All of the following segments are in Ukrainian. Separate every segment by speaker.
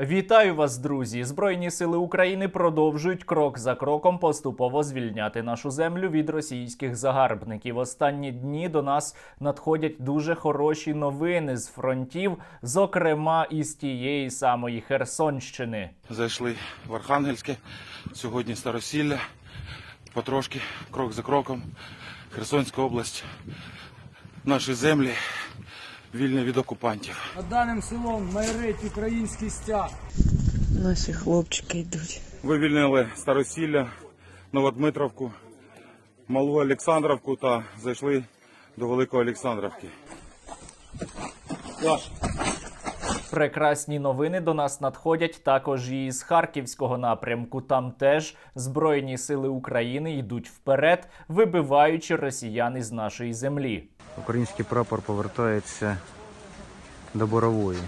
Speaker 1: Вітаю вас, друзі! Збройні сили України продовжують крок за кроком поступово звільняти нашу землю від російських загарбників. Останні дні до нас надходять дуже хороші новини з фронтів, зокрема із тієї самої Херсонщини.
Speaker 2: Зайшли в Архангельське, сьогодні Старосілля, потрошки, крок за кроком, Херсонська область, наші землі вільні від окупантів.
Speaker 3: Над даним селом майорить український стяг.
Speaker 4: Наші хлопчики йдуть.
Speaker 2: Вивільнили Старосілля, Новодмитровку, Малу Олександровку та зайшли до Великої Олександровки.
Speaker 1: Прекрасні новини до нас надходять також і з харківського напрямку. Там теж збройні сили України йдуть вперед, вибиваючи росіян із нашої землі.
Speaker 5: Український прапор повертається до борової.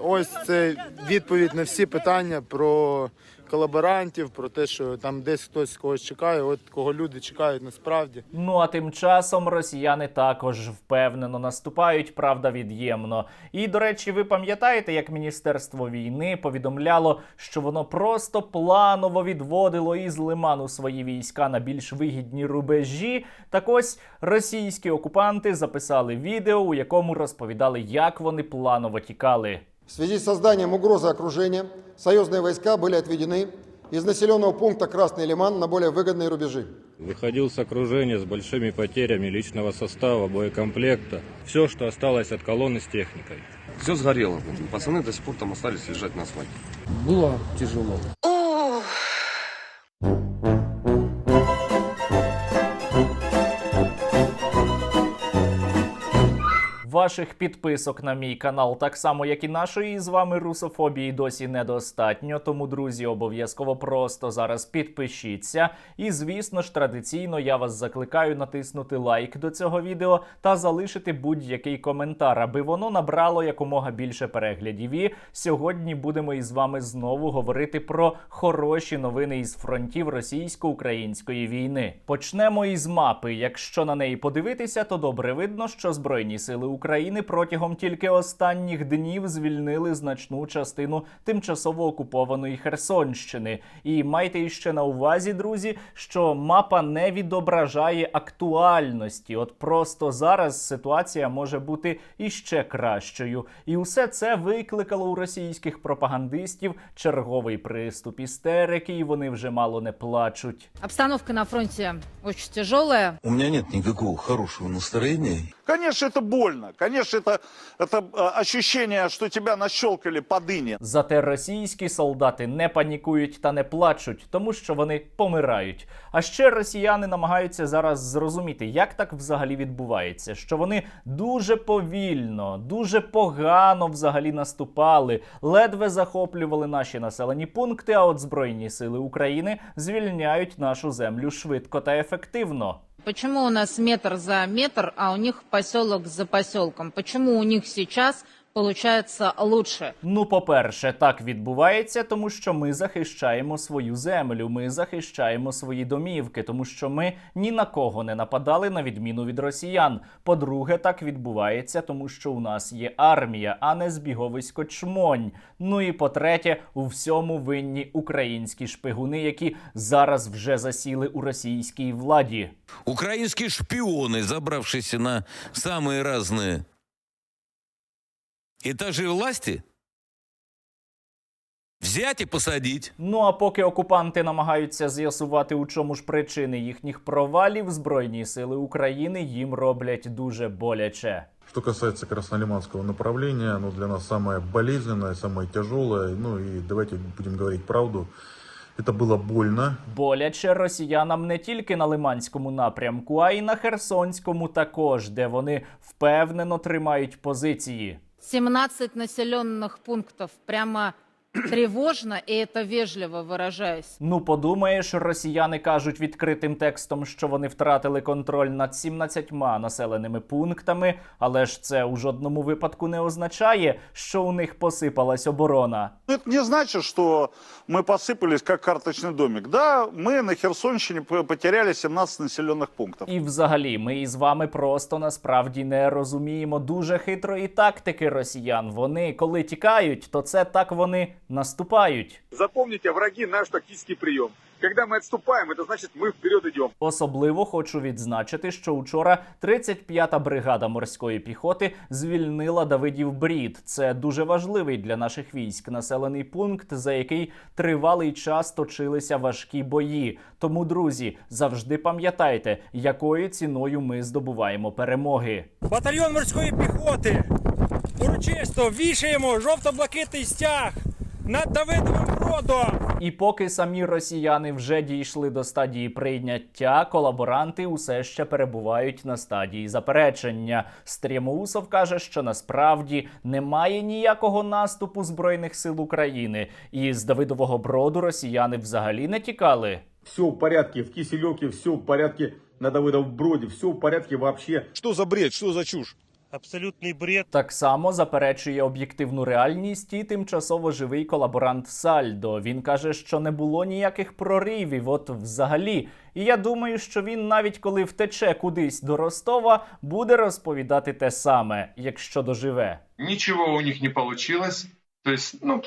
Speaker 6: Ось це відповідь на всі питання про колаборантів, про те, що там десь хтось когось чекає, от кого люди чекають насправді.
Speaker 1: Ну а тим часом росіяни також впевнено наступають, правда, від'ємно. І до речі, ви пам'ятаєте, як міністерство війни повідомляло, що воно просто планово відводило із лиману свої війська на більш вигідні рубежі. Так ось російські окупанти записали відео, у якому розповідали, як вони планово тікали.
Speaker 7: В связи с созданием угрозы окружения союзные войска были отведены из населенного пункта Красный Лиман на более выгодные рубежи.
Speaker 8: Выходил с окружения с большими потерями личного состава, боекомплекта. Все, что осталось от колонны с техникой.
Speaker 9: Все сгорело. Пацаны до сих пор там остались лежать на асфальте.
Speaker 3: Було тяжело.
Speaker 1: Ваших підписок на мій канал, так само як і нашої з вами русофобії, досі недостатньо. Тому, друзі, обов'язково просто зараз підпишіться. І, звісно ж, традиційно я вас закликаю натиснути лайк до цього відео та залишити будь-який коментар, аби воно набрало якомога більше переглядів. І сьогодні будемо із вами знову говорити про хороші новини із фронтів російсько-української війни. Почнемо із мапи. Якщо на неї подивитися, то добре видно, що збройні сили України протягом тільки останніх днів звільнили значну частину тимчасово окупованої Херсонщини. І майте іще на увазі, друзі, що мапа не відображає актуальності. От просто зараз ситуація може бути іще кращою. І усе це викликало у російських пропагандистів черговий приступ істерики, і вони вже мало не плачуть.
Speaker 10: Обстановка на фронте очень тяжелая.
Speaker 11: У меня нет никакого хорошего настроения.
Speaker 12: Конечно, это больно. Конечно, это, это э, ощущение, что тебя нащелкали по дыне.
Speaker 1: Зате російські солдати не панікують та не плачуть, тому що вони помирають. А ще росіяни намагаються зараз зрозуміти, як так взагалі відбувається, що вони дуже повільно, дуже погано взагалі наступали, ледве захоплювали наші населені пункти. А от збройні сили України звільняють нашу землю швидко та ефективно.
Speaker 10: Почему у нас метр за метр, а у них поселок за поселком? Почему у них сейчас получается лучше?
Speaker 1: Ну, по-перше, так відбувається, тому що ми захищаємо свою землю, ми захищаємо свої домівки, тому що ми ні на кого не нападали, на відміну від росіян. По-друге, так відбувається, тому що у нас є армія, а не збіговисько чмонь. Ну і по-третє, у всьому винні українські шпигуни, які зараз вже засіли у російській владі.
Speaker 11: Украинские шпионы, забравшиеся на самые разные этажи власти, взять и посадить.
Speaker 1: Ну а поки окупанти намагаються з'ясувати, у чому ж причини їхніх провалів, збройні сили України їм роблять дуже боляче.
Speaker 13: Что касается Краснолиманского направления, оно для нас самое болезненное, самое тяжелое. Ну и давайте будем говорить правду. Это было больно.
Speaker 1: Боляче росіянам не тільки на Лиманському напрямку, а й на Херсонському також, де вони впевнено тримають позиції.
Speaker 10: 17 населенных пунктов прямо тревожно, и это вежливо выражаясь.
Speaker 1: Ну, подумаєш, росіяни кажуть відкритим текстом, що вони втратили контроль над 17 населеними пунктами, але ж це у жодному випадку не означає, що у них посипалась оборона.
Speaker 12: Ну, Это не значит, что мы посыпались как карточный домик. Да, мы на Херсонщине п- потеряли 17 населенных пунктов.
Speaker 1: І взагалі, ми із вами просто насправді не розуміємо дуже хитрої тактики росіян. Вони коли тікають, то це так вони наступають.
Speaker 14: Запомните, враги наш тактический прием. Когда мы отступаем, это значит мы вперед идем.
Speaker 1: Особливо хочу відзначити, що учора 35-та бригада морської піхоти звільнила Давидів Брід. Це дуже важливий для наших військ населений пункт, за який тривалий час точилися важкі бої. Тому, друзі, завжди пам'ятайте, якою ціною ми здобуваємо перемоги.
Speaker 3: Батальйон морської піхоти. Урочисто вішаємо жовто-блакитний стяг над Давидовим Бродом.
Speaker 1: І поки самі росіяни вже дійшли до стадії прийняття, колаборанти усе ще перебувають на стадії заперечення. Стрімоусов каже, що насправді немає ніякого наступу збройних сил України, і з Давидового броду росіяни взагалі не тікали.
Speaker 14: Все в порядке в Киселевке, все в порядке на Давыдов броде, все в порядке вообще.
Speaker 9: Что за бред, что за чушь?
Speaker 3: Абсолютний бред.
Speaker 1: Так само заперечує об'єктивну реальність і тимчасово живий колаборант Сальдо. Він каже, що не було ніяких проривів, от взагалі. І я думаю, що він навіть коли втече кудись до Ростова, буде розповідати те саме, якщо доживе.
Speaker 14: Нічого у них не вийшло. То есть, ну,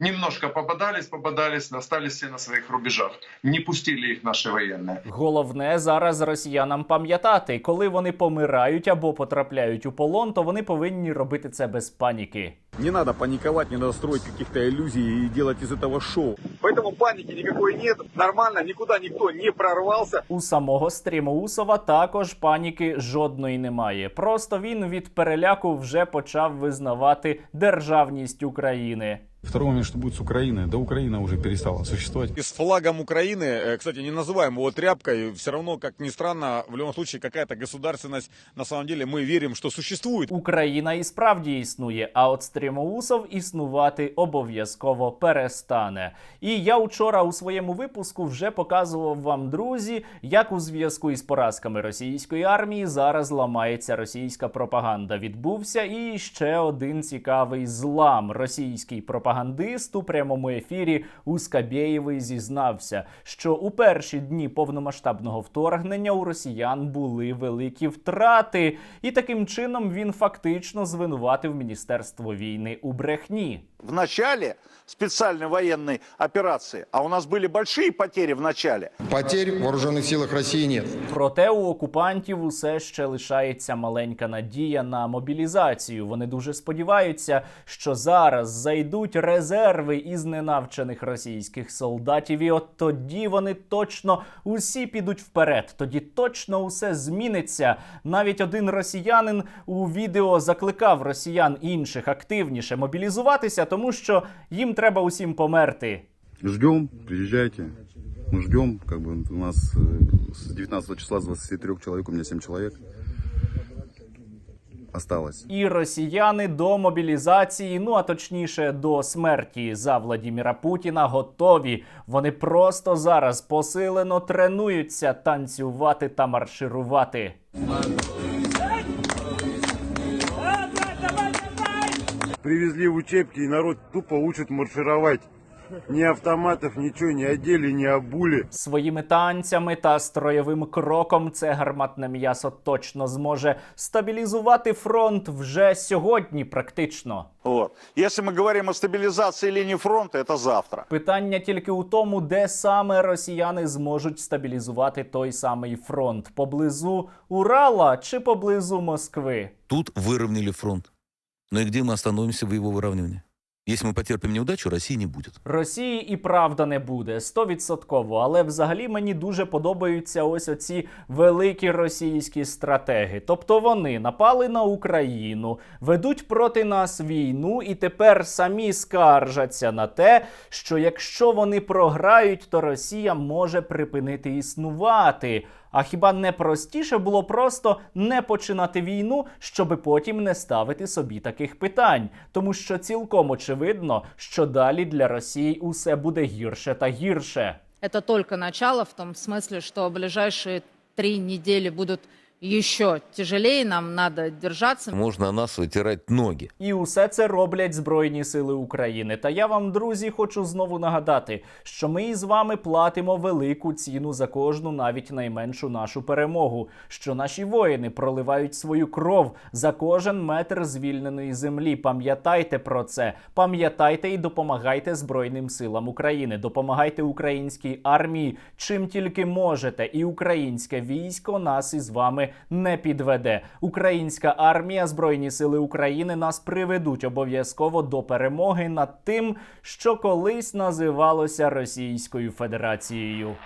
Speaker 14: немножко попадались, попадались, остались все на своїх рубежах. Не пустили їх наші воєнні.
Speaker 1: Головне зараз росіянам пам'ятати, коли вони помирають або потрапляють у полон, то вони повинні робити це без паніки.
Speaker 14: Не надо паниковать, не надо строить каких-то иллюзий и делать из этого шоу. Поэтому паники никакой нет. Нормально, никуда никто не прорвался.
Speaker 1: У самого Стрімоусова також паніки жодної немає. Просто він від переляку вже почав визнавати державність України.
Speaker 13: Второй момент, что будет с Украиной. Да Украина уже перестала существовать.
Speaker 14: И с флагом Украины, э, кстати, не называем его тряпкой, все равно, как ни странно, в любом случае какая-то государственность, на самом деле мы верим, что существует.
Speaker 1: Україна і справді існує, а от Стрімоусов існувати обов'язково перестане. І я вчора у своєму випуску вже показував вам, друзі, як у зв'язку із поразками російської армії зараз ламається російська пропаганда. Відбувся і ще один цікавий злам. Російський пропагандист у прямому ефірі у Скабєєвий зізнався, що у перші дні повномасштабного вторгнення у росіян були великі втрати, і таким чином він фактично звинуватив міністерство війни у брехні.
Speaker 12: В начале специальной военной операции, а у нас были большие потери в начале,
Speaker 7: Потерь в вооруженных силах России нет.
Speaker 1: Проте у окупантів усе ще лишається маленька надія на мобілізацію. Вони дуже сподіваються, що зараз зайдуть резерви із ненавчених російських солдатів, і от тоді вони точно усі підуть вперед. Тоді точно усе зміниться. Навіть один росіянин у відео закликав росіян інших активніше мобілізуватися, тому що їм треба усім померти.
Speaker 13: Ждем, приезжайте. Мы ждем, как бы у нас э, с 19 числа, с 23 человек, у меня 7 человек осталось.
Speaker 1: І росіяни до мобілізації, ну а точніше до смерті за Владіміра Путіна, готові. Вони просто зараз посилено тренуються танцювати та марширувати.
Speaker 14: Привезли учебки, и народ тупо учат маршировать. Ни автоматов, ничего не одели, не обули.
Speaker 1: Своїми танцями та строєвим кроком це гарматне м'ясо точно зможе стабілізувати фронт вже сьогодні, практично.
Speaker 12: вот. Если мы говорим о стабилизации линии фронта, это завтра.
Speaker 1: Питання тільки у тому, де саме росіяни зможуть стабілізувати той самий фронт поблизу Урала чи поблизу Москви.
Speaker 11: Тут выровняли фронт. Но и где мы остановимся в его выравнивании? Если мы потерпим неудачу, России не будет.
Speaker 1: Росії і правда не буде стовідсотково, але взагалі мені дуже подобаються ось оці великі російські стратеги. Тобто вони напали на Україну, ведуть проти нас війну і тепер самі скаржаться на те, що якщо вони програють, то Росія може припинити існувати. А хіба не простіше було просто не починати війну, щоби потім не ставити собі таких питань? Тому що цілком очевидно, що далі для Росії усе буде гірше та гірше.
Speaker 10: Это только начало в том смысле, что ближайшие три недели будут еще тяжелее, нам надо держаться.
Speaker 11: Можно о нас вытирать ноги.
Speaker 1: І усе це роблять Збройні Сили України. Та я вам, друзі, хочу знову нагадати, що ми із вами платимо велику ціну за кожну, навіть найменшу нашу перемогу. Що наші воїни проливають свою кров за кожен метр звільненої землі. Пам'ятайте про це. Пам'ятайте і допомагайте Збройним силам України. Допомагайте українській армії, чим тільки можете. І українське військо нас із вами не підведе. Українська армія, Збройні сили України нас приведуть обов'язково до перемоги над тим, що колись називалося Російською Федерацією.